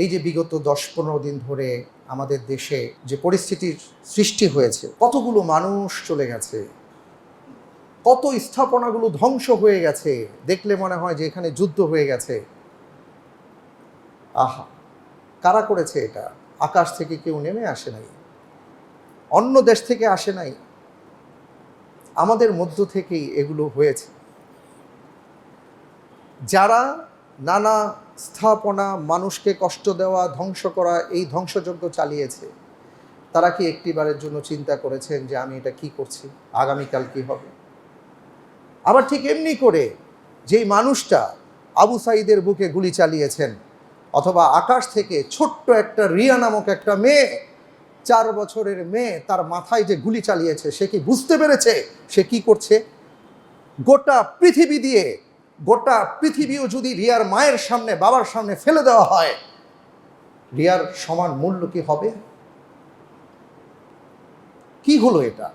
এই যে বিগত দশ পনেরো দিন ধরে আমাদের দেশে যে পরিস্থিতির সৃষ্টি হয়েছে, কতগুলো মানুষ চলে গেছে, কত স্থাপনাগুলো ধ্বংস হয়ে গেছে, দেখলে মনে হয় যে এখানে যুদ্ধ হয়ে গেছে। আহা, কারা করেছে এটা? আকাশ থেকে কেউ নেমে আসে নাই, অন্য দেশ থেকে আসে নাই। আমাদের মধ্য থেকেই এগুলো হয়েছে। যারা নানা স্থাপনা, মানুষকে কষ্ট দেওয়া, ধ্বংস করা, এই ধ্বংসযজ্ঞ চালিয়েছে। তারা কি একটিবারের জন্য চিন্তা করেছেন যে আমি এটা কি করছি? আগামীকাল কি হবে? আবার ঠিক এমনি করে যেই মানুষটা আবু সাইদের বুকে গুলি চালিয়েছেন, অথবা আকাশ থেকে ছোট্ট একটা রিয়া নামক একটা মেয়ে, চার বছরের মেয়ে তার মাথায় যে গুলি চালিয়েছে, সে কি বুঝতে পেরেছে? সে কি করছে? গোটা পৃথিবী দিয়ে গোটা পৃথিবীও যদি রিয়ার মায়ের সামনে, বাবার সামনে ফেলে দেওয়া হয়, রিয়ার সমান মূল্য কি হবে? কি হলো এটা?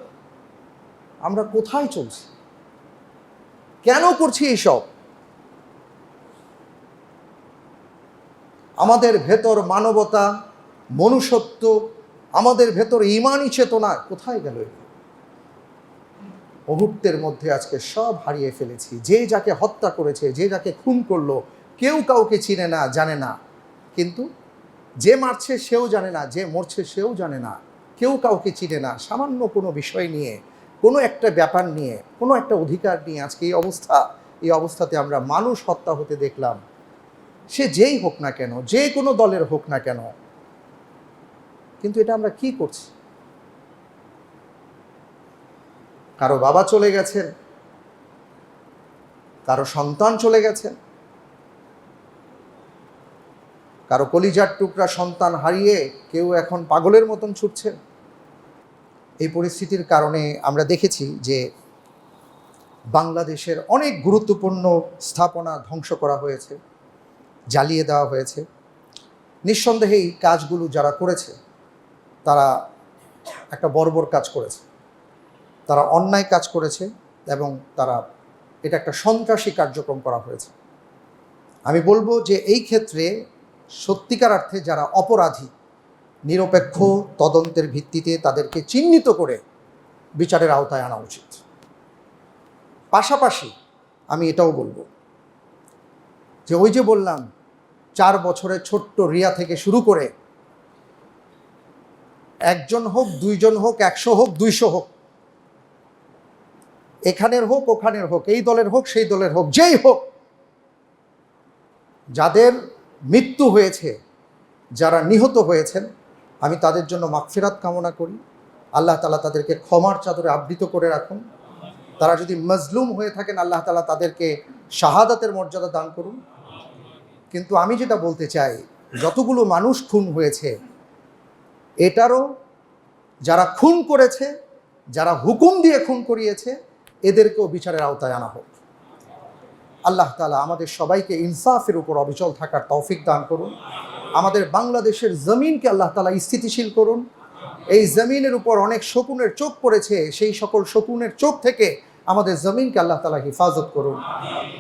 আমরা কোথায় চলছি? কেন করছি এইসব? আমাদের ভেতর মানবতা, মনুষ্যত্ব, আমাদের ভেতর ইমানই চেতনা কোথায় গেল এগুলো? মুহূর্তের মধ্যে আজকে সব হারিয়ে ফেলেছি। যে যাকে হত্যা করেছে, যে যাকে খুন করল, কেউ কাউকে চিনে না, জানে না। কিন্তু যে মারছে সেও জানে না, যে মরছে সেও জানে না। কেউ কাউকে চিনে না। সামান্য কোনো বিষয় নিয়ে, কোনো একটা ব্যাপার নিয়ে, কোনো একটা অধিকার নিয়ে আজকে এই অবস্থা, এই অবস্থাতে আমরা মানুষ হত্যা হতে দেখলাম। সে যেই হোক না কেন, যে কোনো দলের হোক না কেন, কিন্তু এটা আমরা কি করছি? কারও বাবা চলে গেছেন, কারও সন্তান চলে গেছেন, কারও কলিজার টুকরা সন্তান হারিয়ে কেউ এখন পাগলের মতন ছুটছেন। এই পরিস্থিতির কারণে আমরা দেখেছি যে বাংলাদেশের অনেক গুরুত্বপূর্ণ স্থাপনা ধ্বংস করা হয়েছে, জ্বালিয়ে দেওয়া হয়েছে। নিঃসন্দেহে এই কাজগুলো যারা করেছে, তারা একটা বর্বর কাজ করেছে। তারা অন্যায় কাজ করেছে এবং তারা, এটা একটা সন্ত্রাসী কার্যক্রম করা হয়েছে। আমি বলব যে এই ক্ষেত্রে সত্যিকার অর্থে যারা অপরাধী, নিরপেক্ষ তদন্তের ভিত্তিতে তাদেরকে চিহ্নিত করে বিচারের আওতায় আনা উচিত। পাশাপাশি আমি এটাও বলব যে ওই যে বললাম, চার বছরের ছোট্ট রিয়া থেকে শুরু করে একজন হোক, দুইজন হোক, একশো হোক, দুইশো হোক এখানের হোক, ওখানের হোক, এই দলের হোক, সেই দলের হোক, যেই হোক, যাদের মৃত্যু হয়েছে, যারা নিহত হয়েছেন, আমি তাদের জন্য মাগফিরাত কামনা করি। আল্লাহ তালা তাদেরকে ক্ষমার চাদরে আবৃত করে রাখুন। তারা যদি মজলুম হয়ে থাকেন, আল্লাহ তালা তাদেরকে শাহাদাতের মর্যাদা দান করুন। কিন্তু আমি যেটা বলতে চাই, যতগুলো মানুষ খুন হয়েছে, এটারও যারা খুন করেছে, যারা হুকুম দিয়ে খুন করিয়েছে এদেরকেও বিচারের আওতায় আনা হোক। আল্লাহ তালা আমাদের সবাইকে ইনসাফের উপর অবিচল থাকার তৌফিক দান করুন। আমাদের বাংলাদেশের জমিনকে আল্লাহ তালা স্থিতিশীল করুন। এই জমিনের উপর অনেক শকুনের চোখ পড়েছে, সেই সকল শকুনের চোখ থেকে আমাদের জমিনকে আল্লাহ তালা হেফাজত করুন।